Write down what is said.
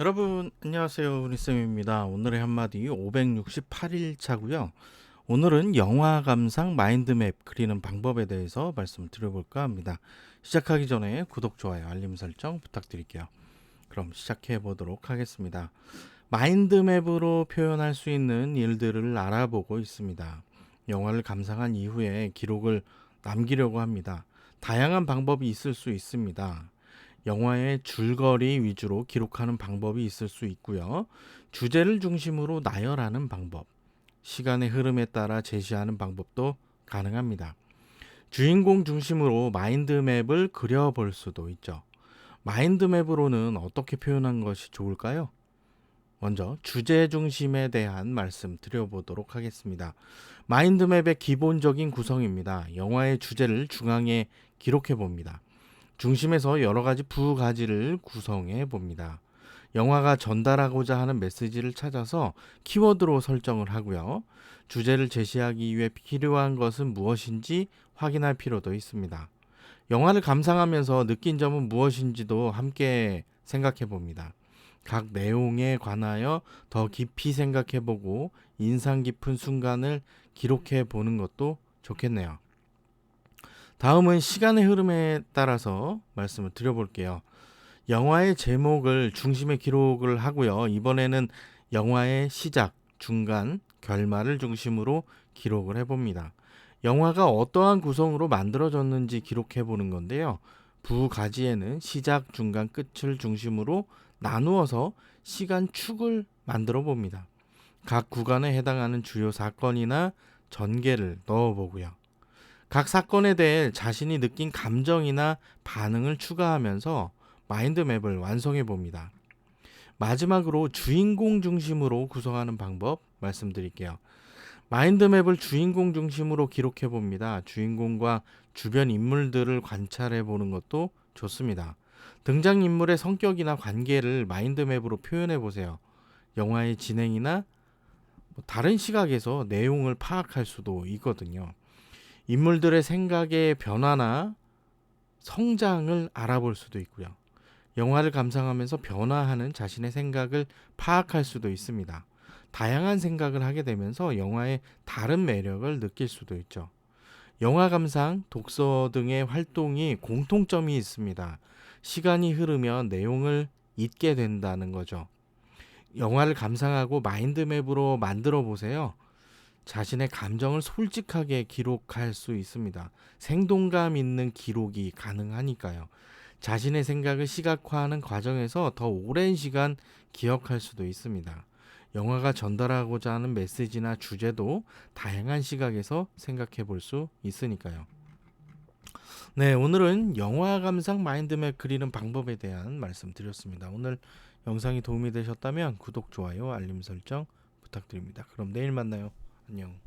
여러분 안녕하세요. 우리쌤입니다. 오늘의 한마디 568일 차고요. 오늘은 영화 감상 마인드맵 그리는 방법에 대해서 말씀 드려볼까 합니다. 시작하기 전에 구독 좋아요 알림 설정 부탁드릴게요. 그럼 시작해 보도록 하겠습니다. 마인드맵으로 표현할 수 있는 일들을 알아보고 있습니다. 영화를 감상한 이후에 기록을 남기려고 합니다. 다양한 방법이 있을 수 있습니다 영화의 줄거리 위주로 기록하는 방법이 있을 수 있고요. 주제를 중심으로 나열하는 방법, 시간의 흐름에 따라 제시하는 방법도 가능합니다. 주인공 중심으로 마인드맵을 그려볼 수도 있죠. 마인드맵으로는 어떻게 표현한 것이 좋을까요? 먼저 주제 중심에 대한 말씀 드려보도록 하겠습니다. 마인드맵의 기본적인 구성입니다. 영화의 주제를 중앙에 기록해 봅니다. 중심에서 여러 가지 부가지를 구성해 봅니다. 영화가 전달하고자 하는 메시지를 찾아서 키워드로 설정을 하고요. 주제를 제시하기 위해 필요한 것은 무엇인지 확인할 필요도 있습니다. 영화를 감상하면서 느낀 점은 무엇인지도 함께 생각해 봅니다. 각 내용에 관하여 더 깊이 생각해 보고 인상 깊은 순간을 기록해 보는 것도 좋겠네요. 다음은 시간의 흐름에 따라서 말씀을 드려볼게요. 영화의 제목을 중심에 기록을 하고요. 이번에는 영화의 시작, 중간, 결말을 중심으로 기록을 해봅니다. 영화가 어떠한 구성으로 만들어졌는지 기록해 보는 건데요. 부가지에는 시작, 중간, 끝을 중심으로 나누어서 시간 축을 만들어 봅니다. 각 구간에 해당하는 주요 사건이나 전개를 넣어 보고요. 각 사건에 대해 자신이 느낀 감정이나 반응을 추가하면서 마인드맵을 완성해 봅니다. 마지막으로 주인공 중심으로 구성하는 방법 말씀드릴게요. 마인드맵을 주인공 중심으로 기록해 봅니다. 주인공과 주변 인물들을 관찰해 보는 것도 좋습니다. 등장인물의 성격이나 관계를 마인드맵으로 표현해 보세요. 영화의 진행이나 뭐 다른 시각에서 내용을 파악할 수도 있거든요. 인물들의 생각의 변화나 성장을 알아볼 수도 있고요. 영화를 감상하면서 변화하는 자신의 생각을 파악할 수도 있습니다. 다양한 생각을 하게 되면서 영화의 다른 매력을 느낄 수도 있죠. 영화 감상, 독서 등의 활동이 공통점이 있습니다. 시간이 흐르면 내용을 잊게 된다는 거죠. 영화를 감상하고 마인드맵으로 만들어 보세요. 자신의 감정을 솔직하게 기록할 수 있습니다. 생동감 있는 기록이 가능하니까요. 자신의 생각을 시각화하는 과정에서 더 오랜 시간 기억할 수도 있습니다. 영화가 전달하고자 하는 메시지나 주제도 다양한 시각에서 생각해 볼 수 있으니까요. 네, 오늘은 영화 감상 마인드맵 그리는 방법에 대한 말씀 드렸습니다. 오늘 영상이 도움이 되셨다면 구독, 좋아요, 알림 설정 부탁드립니다. 그럼 내일 만나요. 안녕.